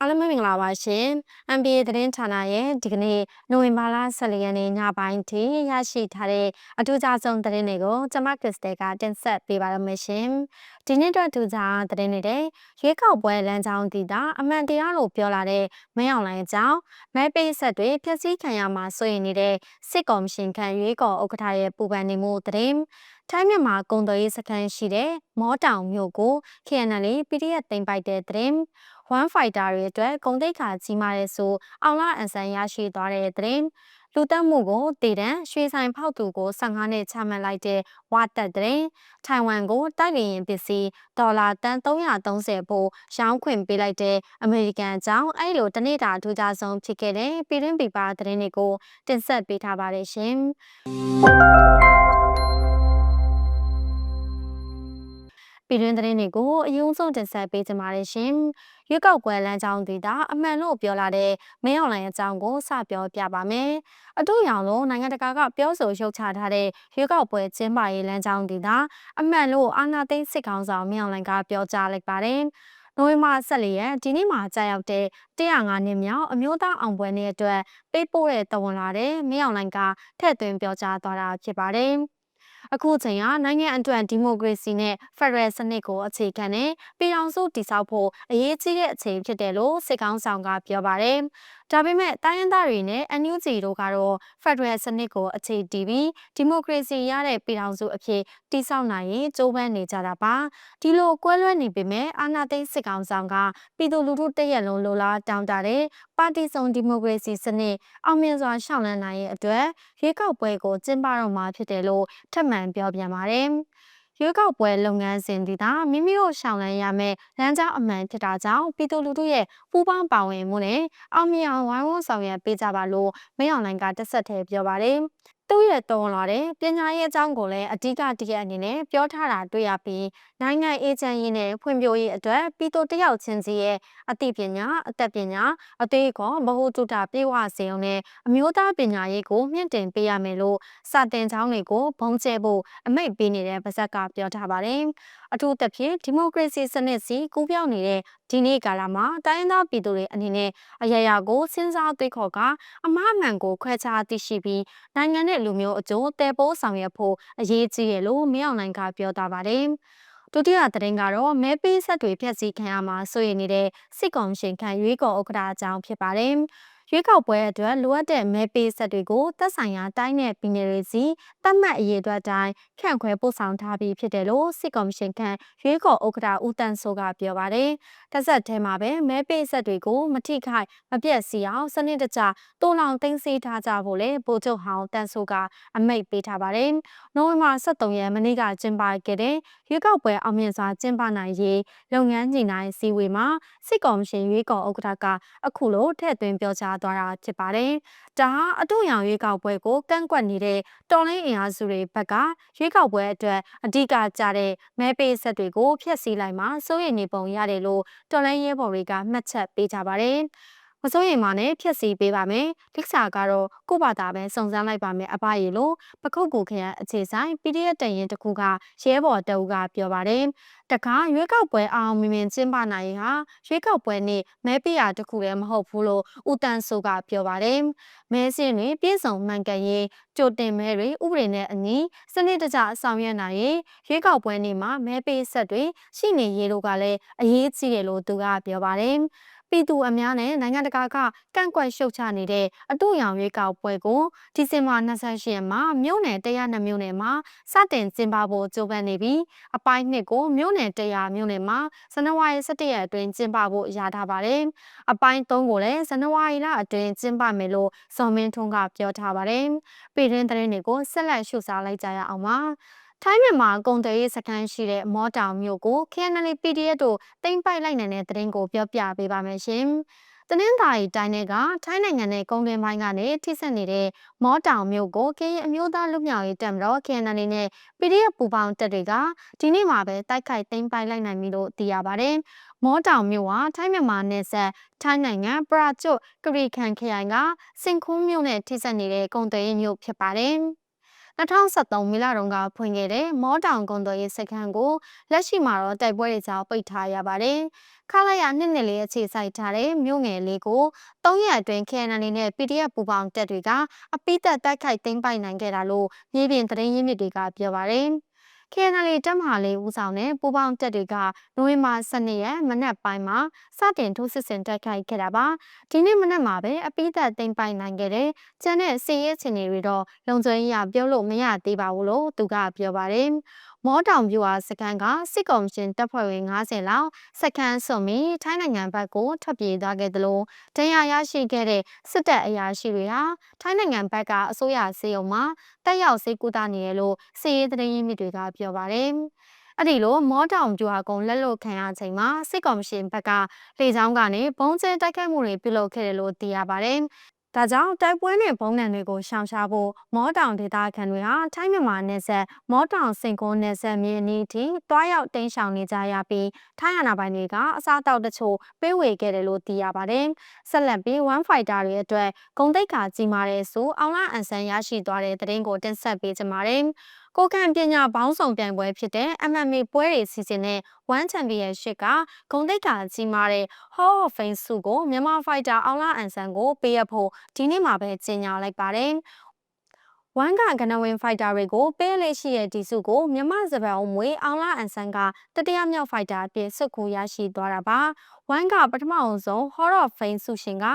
အားလုံးပဲမင်္ဂလာပါရှင် MBA သတင်းဌာနရဲ့ဒီကနေ့နိုဝင်ဘာလ14ရက်နေ့ညပိုင်းထိရရှိထားတဲ့အထူးခြားဆုံးသတင်းတွေကိုကျွန်မကရစ်စတယ်ကတင်ဆက်ပေးပါရမရှင်ဒီနေ့တော့အထူးခြားသတင်းတွေတဲ့ရွေးကောက်ပွဲလမ်းကြောင်းတည်တာအမှန်တရားလို့ပြောလာတဲ့မင်းအောင်လိုင်းအကြောင်းမဲပေးဆက်တွေဖျက်ဆီးခံရမှာစိုးရိမ်နေတဲ့စစ်ကော်မရှင်ခံရွေးကော်ဥက္ကဋ္ဌရဲ့ပူပန်နေမှုသတင်းထိုင်းမြန်မာကုန်သွယ်ရေးစခန်းရှိတဲ့မောတောင်မြို့ကို KNL PDF တင်ပိုက်တဲ့သတင်း 1 fighter တွေအတွက်ဂုံတိတ်ခါကြီးမားတဲ့ဆိုအောင်လာအန်ဆန်ရရှိသွားတဲ့သတင်းလူတက်မှုကိုတည်တံရွှေဆိုင်ဖောက်သူကို15နှစ်ချမှတ်လိုက်တဲ့ဝါတက်တဲ့ထိုင်ဝမ်ကိုတိုက်လေရင်ပစ္စည်းဒေါ်လာတန်330ဖို့ရောင်းခွင့်ပေးလိုက်တဲ့အမေရိကန်အကြောင်းအဲ့လိုတနေ့တာအထူးခြားဆုံးဖြစ်ခဲ့တဲ့ပြည်တွင်းပြည်ပသတင်းတွေကိုတင်ဆက်ပေးထားပါတယ်ရှင် ပြည်တွင်းသတင်းတွေကိုအယုံဆုံးတင်ဆက်ပေးကြပါရရှင်။ရွေးကောက်ပွဲလမ်းကြောင်းဒေတာအမှန်လို့ပြောလာတဲ့မင်းအွန်လိုင်းအကြောင်းကိုစပြောပြပါမယ်။အတူရောင်လို့နိုင်ငံတကာကပြောဆိုရုပ်ချထားတဲ့ရွေးကောက်ပွဲကျင်းပရေးလမ်းကြောင်းဒေတာအမှန်လို့အာနာသိန်းစစ်ကောင်ဆောင်မင်းအွန်လိုင်းကပြောကြားလိုက်ပါတယ်။နိုဝင်ဘာ14ရက်ဒီနေ့မှာကြာရောက်တဲ့105နှစ်မြောက်အမျိုးသားအောင်ပွဲနေ့အတွက်ပေးပို့တဲ့တဝန်လာတဲ့မင်းအောင်လိုင်းကထည့်သွင်းပြောကြားသွားတာဖြစ်ပါတယ်။ အခုချိန်ဟာနိုင်ငံအတွက်ဒီမိုကရေစီနဲ့ဖက်ဒရယ်စနစ်ကိုအခြေခံတဲ့ပြည်ထောင်စုတည်ဆောက်ဖို့အရေးကြီးတဲ့အချိန်ဖြစ်တယ်လို့စစ်ကောင်ဆောင်ကပြောပါတယ်။ဒါပေမဲ့တိုင်းရင်းသားတွေနဲ့ NUG တို့ကတော့ဖက်ဒရယ်စနစ်ကိုအခြေတည်ပြီးဒီမိုကရေစီရတဲ့ပြည်ထောင်စုအဖြစ်တည်ဆောက်နိုင်ရင်ကြိုးပမ်းနေကြတာပါဒီလိုကွဲလွဲနေပေမဲ့အာဏာသိမ်းစစ်ကောင်ဆောင်ကပြည်သူလူထုတရက်လုံးလိုလားတောင်းတတဲ့ပါတီစုံဒီမိုကရေစီစနစ်အောင်မြင်စွာရှောင်လန်းနိုင်ရဲ့အတွက်ရွေးကောက်ပွဲကိုကျင်းပတော့မှာဖြစ်တယ်လို့ထပ်မံပြောပြန်ပါတယ်ရွေးကောက်ပွဲလုပ်ငန်းစဉ်ဒီသာမိမိတို့ရှောင်လန်းရမယ်လမ်းကြောင်းအမှန်ဖြစ်တာကြောင့်ပြည်သူလူထုရဲ့ပူးပေါင်းပါဝင်မှုနဲ့အောင်မြင်အောင်ဝိုင်းဝန်းဆောင်ရွက်ပေးကြပါလို့မင်းအောင်လိုင်ကတက်ဆက်ထဲပြောပါတယ် သူ့ရဲ့တုံးလာတဲ့ပညာရေးအကြောင်းကိုလည်းအဓိကတရက်အနေနဲ့ပြောထားတာတွေ့ရပြီးနိုင်ငံအေဂျင့်ရေးနဲ့ဖွံ့ဖြိုးရေးအတွက်ပြည်သူတယောက်ချင်းစီရဲ့အသိပညာအသက်ပညာအသေးကောဗဟုတုတပြေဝစေအောင်နဲ့အမျိုးသားပညာရေးကိုမြင့်တင်ပေးရမယ်လို့စာတင်ကျောင်းတွေကိုဘုံကျဲဖို့အမိန့်ပေးနေတဲ့ပါဇက်ကပြောထားပါတယ်။အထူးသဖြင့်ဒီမိုကရေစီစနစ်စီကူးပြောင်းနေတဲ့ဒီနေ့ကာလမှာတိုင်းရင်းသားပြည်သူတွေအနေနဲ့အရာရာကိုစဉ်းစားသိခေါ်ကအမှားမှန်ကိုခွဲခြားသိရှိပြီးနိုင်ငံနဲ့လူမျိုးအကျိုးတဲပိုးဆောင်ရွက်ဖို့အရေးကြီးရလို့မင်းအောင်လှိုင်ကပြောထားပါတယ်။ဒုတိယသတင်းကတော့မဲပေးဆက်တွေဖျက်ဆီးခံရမှာစိုးရိမ်နေတဲ့စစ်ကောင်ရှင်ခံရွေးကော်ဥက္ကဋ္ဌအကြောင်းဖြစ်ပါတယ်။ ရွေးကောက်ပွဲအတွက်လိုအပ်တဲ့မဲပေးဆက်တွေကိုသက်ဆိုင်ရာတိုင်းနယ်ပြည်နယ်တွေစီတတ်မှတ်အရေးအတွက်တိုင်းခန့်ခွဲပို့ဆောင်ထားပြီးဖြစ်တယ်လို့စစ်ကော်မရှင်ခန့်ရွေးကော်ဥက္ကဋ္ဌဦးတန်းစိုးကပြောပါတယ်။တစ်ဆက်တည်းမှာပဲမဲပေးဆက်တွေကိုမထိခိုက်မပြတ်စီအောင်စနစ်တကျတိုးလောင်သိမ်းဆည်းထားကြဖို့လေဗိုလ်ချုပ်ဟောင်းတန်းစိုးကအမိန့်ပေးထားပါတယ်။နိုဝင်ဘာ23ရက်မနေ့ကကျင်းပခဲ့တဲ့ရွေးကောက်ပွဲအောင်မြင်စွာကျင်းပနိုင်ရေးလုပ်ငန်းညီနိုင်စည်းဝေးမှာစစ်ကော်မရှင်ရွေးကော်ဥက္ကဋ္ဌကအခုလိုထည့်သွင်းပြောကြားသွားတာဖြစ်ပါတယ်။ဒါဟာအတူရောင်ရွေးကောက်ပွဲကိုကန့်ကွက်နေတဲ့တော်လိုင်းအင်အားစုတွေဘက်ကရွေးကောက်ပွဲအတွက်အဓိကကြတဲ့မဲပေးဆက်တွေကိုဖျက်ဆီးလိုက်မှစိုးရိမ်နေပုံရတယ်လို့တော်လိုင်းရဲဘော်တွေကမှတ်ချက်ပေးကြပါတယ်။ မစိုးရင်မနဲ့ဖြက်စီပေးပါမယ်လိခစာကတော့ကို့ဘာသာပဲစုံစမ်းလိုက်ပါမယ်အပရေလို့ပခုတ်ကူခရန်အခြေဆိုင် PDF တရင်တခုကရဲဘော်တအုပ်ကပြောပါတယ်တကားရွေးကောက်ပွဲအောင်မြင်မြင်ကျင်းပနိုင်ဟာရွေးကောက်ပွဲနေ့မဲပေးရာတခုလည်းမဟုတ်ဘူးလို့ဦးတန်းစိုးကပြောပါတယ်မဲစင်းတွေပြည်စုံမှန်ကန်ရေးကြိုတင်မဲတွေဥပဒေနဲ့အညီစနစ်တကျဆောင်ရွက်နိုင်ရေးရွေးကောက်ပွဲနေ့မှာမဲပေးဆက်တွေရှိနေရေးတို့ကလည်းအရေးကြီးတယ်လို့သူကပြောပါတယ် ပြည်သူအများနဲ့နိုင်ငံတကာကကန့်ကွက်ရှုတ်ချနေတဲ့အတူရောင်ရွေးကောက်ပွဲကိုဒီဇင်ဘာ28ရက်မှာမြို့နယ်102မြို့နယ်မှာစတင်ကျင်းပဖို့ကြိုးပမ်းနေပြီးအပိုင်းနှစ်ကိုမြို့နယ်100မြို့နယ်မှာဇန်နဝါရီ17ရက်အတွင်းကျင်းပဖို့ရထားပါတယ်။အပိုင်း3ကိုလည်းဇန်နဝါရီလအတွင်းကျင်းပမယ်လို့စော်မင်းထွန်းကပြောထားပါတယ်။ပြည်တွင်းသတင်းတွေကိုဆက်လက်ရှုစားလိုက်ကြရအောင်ပါ။ ထိုင်းမြန်မာကုန်သွယ်ရေးစခန်းရှိတဲ့မောတောင်မြို့ကို KNL PDF တို့တင်ပိုက်လိုက်နိုင်တဲ့သတင်းကိုပြောပြပေးပါမယ်ရှင်။တနင်္သာရီတိုင်းကထိုင်းနိုင်ငံနဲ့ကုန်းတွင်းပိုင်းကနေထိစပ်နေတဲ့မောတောင်မြို့ကိုကရင်အမျိုးသားလူမျိုးရေးတပ်မတော် KNL နဲ့ PDF ပူးပေါင်းတပ်တွေကဒီနေ့မှာပဲတိုက်ခိုက်သိမ်းပိုက်လိုက်နိုင်ပြီလို့သိရပါတယ်။မောတောင်မြို့ဟာထိုင်းမြန်မာနယ်စပ်ထိုင်းနိုင်ငံပရာကျွတ်ကရီခန်ခရိုင်ကစင်ခုံးမြို့နဲ့ထိစပ်နေတဲ့ကုန်းသွယ်ရေးမြို့ဖြစ်ပါတယ်။ 2013မီလတုန်းကဖွင့်ခဲ့တဲ့မောတောင်ကုန်သွယ်ရေးစခန်းကိုလက်ရှိမှာတော့တိုက်ပွဲတွေကြောင့်ပိတ်ထားရပါတယ်။ခလာရနှစ်နှစ်လေးအခြေစိုက်ထားတဲ့မြို့ငယ်လေးကို၃ရက်အတွင်း KNL နဲ့ PDF ပူးပေါင်းတပ်တွေကအပိသက်တိုက်ခိုက်သိမ်းပိုက်နိုင်ခဲ့တာလို့မြေပြင်သတင်းရင်းမြစ်တွေကပြောပါတယ်။ KNL တပ်မဟာလေးဦးဆောင်တဲ့ပူးပေါင်းတပ်တွေကနိုဝင်ဘာ12ရက်မနက်ပိုင်းမှာစတင်ထိုးစစ်ဆင်တိုက်ခိုက်ခဲ့တာပါဒီနေ့မနက်မှာပဲအပိသက်သိမ်းပိုက်နိုင်ခဲ့တဲ့ကျန်တဲ့စီးရဲချင်တွေတော့လုံခြုံရေးရပြောလို့မရသေးပါဘူးလို့သူကပြောပါတယ် မောတောင်ပြူဟာစကန်ကစစ်ကောင်ရှင်တပ်ဖွဲ့ဝင်90လောက်စကန်စွန်မီထိုင်းနိုင်ငံဘက်ကိုထွက်ပြေးသွားခဲ့သလိုတရားရရှိခဲ့တဲ့စစ်တပ်အရာရှိတွေဟာထိုင်းနိုင်ငံဘက်ကအစိုးရစေယုံမှာတက်ရောက်စေကူတာနေရလို့စီရေးသတင်းရင်းမြစ်တွေကပြောပါတယ်။အဲ့ဒီလိုမောတောင်ပြူဟာကုံလက်လွတ်ခံရချိန်မှာစစ်ကောင်ရှင်ဘက်ကလေကြောင်းကနေဘုံကျဲတိုက်ခိုက်မှုတွေပြုလုပ်ခဲ့တယ်လို့သိရပါတယ်။ ဒါကြောင့်တိုက်ပွဲနဲ့ဘုံနံတွေကိုရှောင်ရှားဖို့မောတောင်ဒေသခံတွေဟာထိုင်းမြန်မာနယ်စပ်မောတောင်စင်ကုန်းနယ်စပ်မြေအနီးထိတွားရောက်တင်းရှောင်နေကြရပြီးထိုင်းအာဏာပိုင်တွေကအစားတောက်တချို့ပေးဝေခဲ့တယ်လို့သိရပါတယ်။ဆက်လက်ပြီး One Fighter တွေအတွက်ဂုံတိတ်ခါကြီးမာတဲ့ဆိုအောင်လာအန်ဆန်ရရှိသွားတဲ့တဲ့ရင်ကိုတင်ဆက်ပေးကြပါမယ်။ ကိုကံပညာဘောင်းဆောင်ပြိုင်ပွဲဖြစ်တဲ့ MMA ပွဲတွေစီစဉ်တဲ့ One Championship ကဂုံတိတ်ခါကြီးမာတဲ့ Hall of Fame ဆုကိုမြန်မာဖိုက်တာအောင်လာအန်ဆန်ကိုပေးရဖို့ဒီနေ့မှာပဲကြေညာလိုက်ပါတယ်။ဝမ်ကကနဝင်ဖိုက်တာတွေကိုပေးလေးရှိတဲ့ဒီစုကိုမြမစပယ်အောင်မွေအောင်လာအန်ဆန်ကတတိယမြောက်ဖိုက်တာအဖြစ်စုကိုရရှိသွားတာပါ။ဝမ်ကပထမအောင်ဆုံး Hall of Fame ဆုရှင်က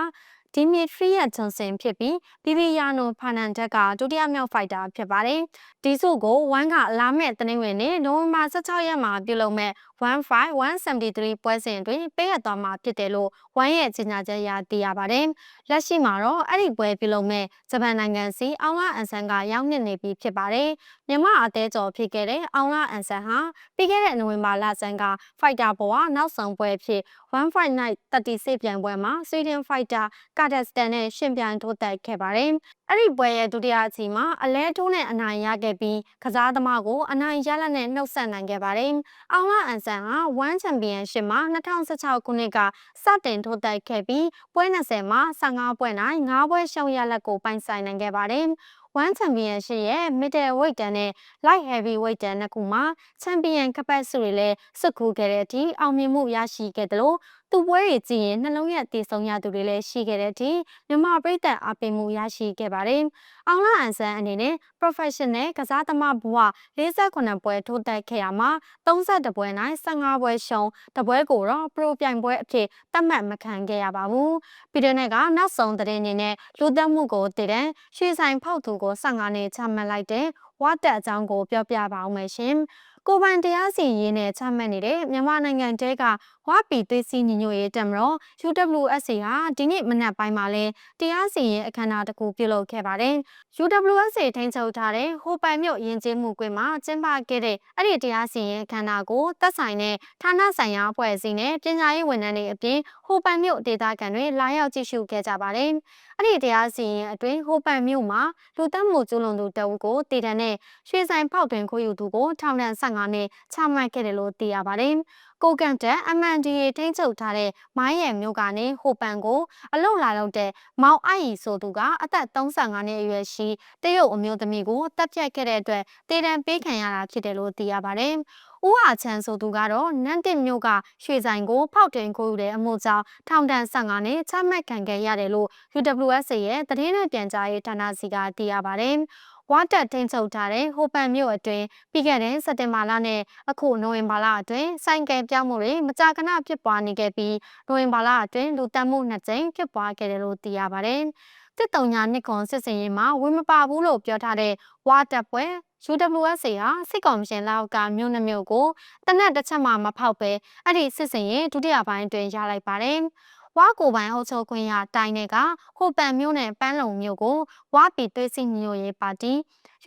ဒီမီထရီယက်ဂျွန်ဆင်ဖြစ်ပြီးဘီဘီယာနိုဖာနန်ဒက်ကဒုတိယမြောက်ဖိုက်တာဖြစ်ပါတယ်။ဒီစုကိုဝမ်ကလာမဲ့တနင်္ဂနွေနေ့နိုဝင်ဘာ16ရက်မှာပြုလုပ်မဲ့15173ပွဲစဉ်အတွင်းပေးရသွားမှာဖြစ်တယ်လို့ဝမ်ရဲ့ကြေညာချက်အရသိရပါတယ်။လက်ရှိမှာတော့အဲ့ဒီပွဲပြုလုပ်မဲ့ဂျပန်နိုင်ငံစီအောင်လာအန်ဆန်ကရောက်နေနေပြီဖြစ်ပါတယ်။မြန်မာအသေးကျော်ဖြစ်ခဲ့တဲ့အောင်လာအန်ဆန်ဟာပြီးခဲ့တဲ့နိုဝင်ဘာလဆန်းကဖိုက်တာဘဝနောက်ဆုံးပွဲဖြစ် 1 Fight Night 36ပြိုင်ပွဲမှာ Sweden Fighter ကာဒက်စတန်နဲ့ရှင်ပြိုင်ထိုးတက်ခဲ့ပါတယ်။အဲ့ဒီပွဲရဲ့ဒုတိယအချိန်မှာအလဲထိုးနဲ့အနိုင်ရခဲ့ပြီးကစားသမားကိုအနိုင်ရလက်နဲ့နှုတ်ဆက်နိုင်ခဲ့ပါတယ်။အောင်လာအန်ဆန်ဟာ1 Championship မှာ2016ခုနှစ်ကစတင်ထိုးတက်ခဲ့ပြီးပွဲ20မှာ15ပွဲနိုင်5ပွဲရှုံးရလက်ကိုပိုင်ဆိုင်နိုင်ခဲ့ပါတယ်။ One Championship ရဲ့ Middle Weight တန်းနဲ့ Light Heavyweight တန်းနှစ်ခုမှာ Champion ကပတ်စုတွေလည်းစုခုခဲ့တဲ့အထိအောင်မြင်မှုရရှိခဲ့တယ်လို့ သူပွဲတွေကြည့်ရင်နှလုံးရက်တည်ဆုံရသူတွေလည်းရှိခဲ့တဲ့အထိမြန်မာပြည်သက်အားပေးမှုရရှိခဲ့ပါတယ်။အောင်လာအန်ဆန်အနေနဲ့ professional ကစားသမားဘဝ48ပွဲထိုးတက်ခဲ့ရမှာ32ပွဲနိုင်15ပွဲရှုံးတပွဲကိုတော့ pro ပြိုင်ပွဲအဖြစ်သတ်မှတ်မခံခဲ့ရပါဘူး။ပြည်တွင်းကနောက်ဆုံးသတင်းအနေနဲ့လူသက်မှုကိုတည်တဲ့ရွှေဆိုင်ဖောက်သူကို15နှစ်ချမှတ်လိုက်တဲ့ ဝတ်တက်အကြောင်းကိုပြောပြပါအောင်မယ်ရှင်။ကိုပိုင်တရားစီရင်နဲ့ချမှတ်နေတဲ့မြန်မာနိုင်ငံတဲကဝါပီသွေးစည်းညီညွတ်ရေးတမတော် UWSA ဟာဒီနေ့မနက်ပိုင်းမှာလဲတရားစီရင်အခမ်းအနားတစ်ခုပြုလုပ်ခဲ့ပါတယ်။ UWSA ထိန်းချုပ်ထားတဲ့ဟိုပိုင်မြို့ယဉ်ကျေးမှုကွင်းမှာကျင်းပခဲ့တဲ့အဲ့ဒီတရားစီရင်အခမ်းအနားကိုသက်ဆိုင်တဲ့ဌာနဆိုင်ရာအဖွဲ့အစည်းနဲ့ပညာရေးဝန်ထမ်းတွေအပြင်ဟိုပိုင်မြို့ဒေသခံတွေလာရောက်ကြည့်ရှုခဲ့ကြပါတယ်။အဲ့ဒီတရားစီရင်အတွင်းဟိုပန်မြို့မှာလူသက်မှုကျူးလွန်သူတအုပ်ကိုတည်တံနဲ့ရွှေဆိုင်ဖောက်တွင်ခိုးယူသူကိုထောင်ဒဏ်15နှစ်ချမှတ်ခဲ့တယ်လို့သိရပါတယ်။ကိုကန်တက် MNDA ထိန်းချုပ်ထားတဲ့မိုင်းရယ်မြို့ကနေဟိုပန်ကိုအလုတ်လာတော့တဲ့မောင်အိုက်ရီဆိုသူကအသက်35နှစ်အရွယ်ရှိတရုတ်အမျိုးသမီးကိုတပ်ဖြတ်ခဲ့တဲ့အတွက်တည်တံပေးခံရတာဖြစ်တယ်လို့သိရပါတယ်။ဦးဟာချန်ဆိုသူကတော့နန်းတစ်မြို့ကရွှေဆိုင်ကိုဖောက်တင်ခိုးယူတဲ့အမှုကြောင့်ထောင်ဒဏ်15နှစ်ချမှတ်ခံခဲ့ရတယ်လို့ UWSA ရဲ့သတင်းနဲ့ပြန်ကြားရေးဌာနစီကသိရပါတယ်။ ဝါတက်ထိန်ချုပ်ထားတဲ့ဟိုပန်မြို့အတွင်းပြီးခဲ့တဲ့စက်တင်ဘာလနဲ့အခုနိုဝင်ဘာလအတွင်းဆိုင်ကယ်ပြောင်းမှုတွေမကြာခဏဖြစ်ပွားနေခဲ့ပြီးနိုဝင်ဘာလအတွင်းလူတက်မှုနှစ်ကြိမ်ဖြစ်ပွားခဲ့တယ်လို့သိရပါတယ်။တစ်တုံညာနှစ်ခွန်စစ်စင်ရေးမှာဝင်မပါဘူးလို့ပြောထားတဲ့ဝါတက်ပွဲ UWSA ဟာစစ်ကောင်ရှင်လောက်ကမြို့နှမျိုးကိုတနက်တစ်ချက်မှမဖောက်ပဲအဲ့ဒီစစ်စင်ရင်ဒုတိယပိုင်းတွင်ရလိုက်ပါတယ်။ ဝါကိုပိုင်အုပ်ချုပ်ခွင့်ရတိုင်းတွေကဟိုပန်မြို့နယ်ပန်းလုံမြို့ကိုဝါပီသွေးစစ်ညညရေးပါတီ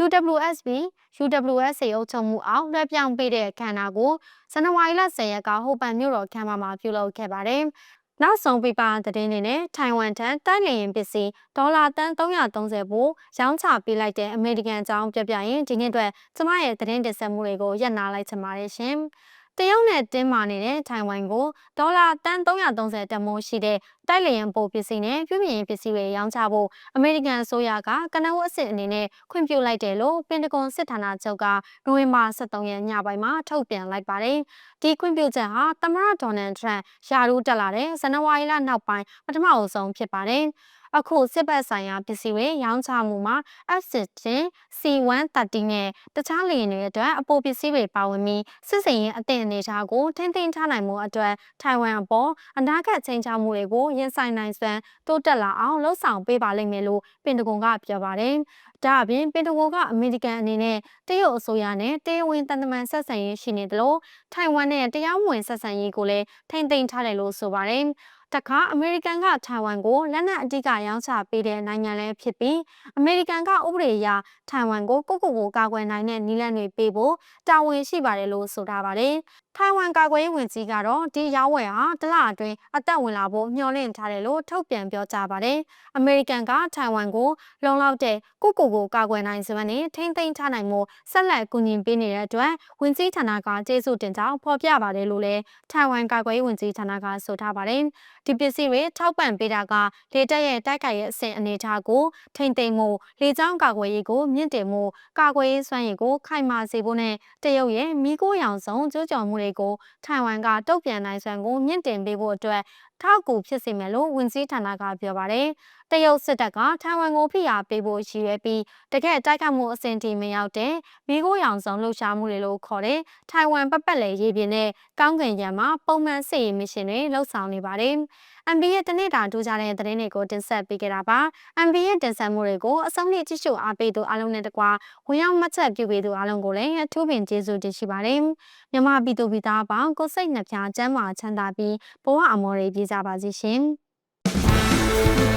UWSB UWSA အုပ်ချုပ်မှုအောက်လွှဲပြောင်းပေးတဲ့အခမ်းအနားကိုဇန်နဝါရီလ10ရက်ကဟိုပန်မြို့တော်ခမ်းမမှာပြုလုပ်ခဲ့ပါတယ်။နောက်ဆုံးပြပသတင်းတွေနဲ့ထိုင်ဝမ်ထံတိုက်လျင်ပစ္စည်းဒေါ်လာတန်330ဘူးရောင်းချပေးလိုက်တဲ့အမေရိကန်အကြောင်းပြပြရင်ဒီနေ့အတွက်ကျမရဲ့သတင်းတင်ဆက်မှုတွေကိုရပ်နာလိုက်ချင်ပါတယ်ရှင်။ တရုတ်နဲ့တင်းမာနေတဲ့ထိုင်ဝမ်ကိုဒေါ်လာတန်330တန်မိုးရှိတဲ့တိုက်လေယာဉ်ပို့ပစ္စည်းနဲ့ပြုပြင်ရေးပစ္စည်းတွေရောင်းချဖို့အမေရိကန်အစိုးရကကနအဝတ်အစစ်အနေနဲ့ခွင့်ပြုလိုက်တယ်လို့ပင်တဂွန်စစ်ဌာနချုပ်ကနိုဝင်ဘာ23ရက်ညပိုင်းမှာထုတ်ပြန်လိုက်ပါတယ်။ဒီခွင့်ပြုချက်ဟာသမ္မတဒေါ်နယ်ထရန့်ယာရူးတက်လာတဲ့ဇန်နဝါရီလနောက်ပိုင်းပထမအဆုံးဖြစ်ပါတယ်။ အခုစစ်ဘက်ဆိုင်ရာပစ္စည်းတွေရောင်းချမှုမှာ F-16 C-130 နဲ့တခြားလေယာဉ်တွေအတွက်အပိုပစ္စည်းတွေပါဝင်ပြီးစစ်စင်ရင်အသင့်အနေထားကိုထိမ့်သိမ်းထားနိုင်မှုအတွက်ထိုင်ဝမ်အပေါ်အနာဂတ်ချိန်ချမှုတွေကိုရင်ဆိုင်နိုင်စွမ်းတိုးတက်လာအောင်လှုံ့ဆော်ပေးပါလိမ့်မယ်လို့ပင်တဂွန်ကပြောပါတယ်။ဒါအပြင်ပင်တဂွန်ကအမေရိကန်အနေနဲ့တရုတ်အစိုးရနဲ့တရားဝင်တန်တမန်ဆက်ဆံရေးရှိနေတယ်လို့ထိုင်ဝမ်နဲ့တရားဝင်ဆက်ဆံရေးကိုလည်းထိမ့်သိမ်းထားတယ်လို့ဆိုပါတယ်။ တခါအမေရိကန်ကထိုင်ဝမ်ကိုလက်နက်အတိကရောင်းချပေးတဲ့နိုင်ငံလည်းဖြစ်ပြီးအမေရိကန်ကဥပဒေအရထိုင်ဝမ်ကိုကိုကိုကိုကာကွယ်နိုင်တဲ့နည်းလမ်းတွေပေးဖို့တာဝန်ရှိပါတယ်လို့ဆိုထားပါတယ်။ ထိုင်ဝမ်ကာကွယ်ရေးဝန်ကြီးကတော့ဒီရောင်းဝယ်ဟာတလအတွင်းအသက်ဝင်လာဖို့မျှော်လင့်ထားတယ်လို့ထုတ်ပြန်ပြောကြားပါတယ်။အမေရိကန်ကထိုင်ဝမ်ကိုလုံလောက်တဲ့ကိုကိုကိုကာကွယ်နိုင်စွမ်းနဲ့ထိမ့်သိမ်းထားနိုင်မှုဆက်လက်ကူညီပေးနေတဲ့အတွက်ဝန်ကြီးဌာနကကျေးဇူးတင်ကြောင်းဖော်ပြပါတယ်လို့လည်းထိုင်ဝမ်ကာကွယ်ရေးဝန်ကြီးဌာနကဆိုထားပါတယ်။ဒီပစ္စည်းတွေထောက်ပံ့ပေးတာကလေတပ်ရဲ့တိုက်ခိုက်ရဲ့အဆင့်အနေအထားကိုထိမ့်သိမ်းမှုလေကြောင်းကာကွယ်ရေးကိုမြင့်တင်မှုကာကွယ်ရေးစွမ်းရည်ကိုခိုင်မာစေဖို့နဲ့တရုတ်ရဲ့မိခိုးရောင်ဆောင်ကျိုးကျော်မှုတွေကိုထိုင်ဝမ်ကတုံ့ပြန်နိုင်စွမ်းကိုမြင့်တင်ပေးဖို့အတွက် ထောက်ကူဖြစ်စေမယ်လို့ဝန်ကြီးဌာနကပြောပါတယ်။တရုတ်စစ်တပ်ကထိုင်ဝမ်ကိုဖိအားပေးဖို့ရည်ရွယ်ပြီးတကယ့်တိုက်ခိုက်မှုအဆင့်ထိမရောက်တဲ့မိခိုးရောင်ဆောင်လှုပ်ရှားမှုတွေလို့ခေါ်တဲ့ထိုင်ဝမ်ပတ်ပတ်လည်ရေးပြင်နဲ့ကောင်းကင်ရံမှာပုံမှန်စစ်ရေးမရှင်တွေလှုပ်ဆောင်နေပါတယ်။ MB ရဲ့တနေ့တာထူးခြားတဲ့သတင်းတွေကိုတင်ဆက်ပေးခဲ့တာပါ။ MB ရဲ့တင်ဆက်မှုတွေကိုအဆုံးထိကြည့်ရှုအားပေးသူအားလုံးနဲ့တကွာဝင်ရောက်မှတ်ချက်ပြုပေးသူအားလုံးကိုလည်းအထူးပင်ကျေးဇူးတင်ရှိပါတယ်။မြန်မာပြည်သူပြည်သားအပေါင်းကိုစိတ်နှပြချမ်းမာချမ်းသာပြီးဘဝအမော်တွေပြည့်ကြပါစေရှင်။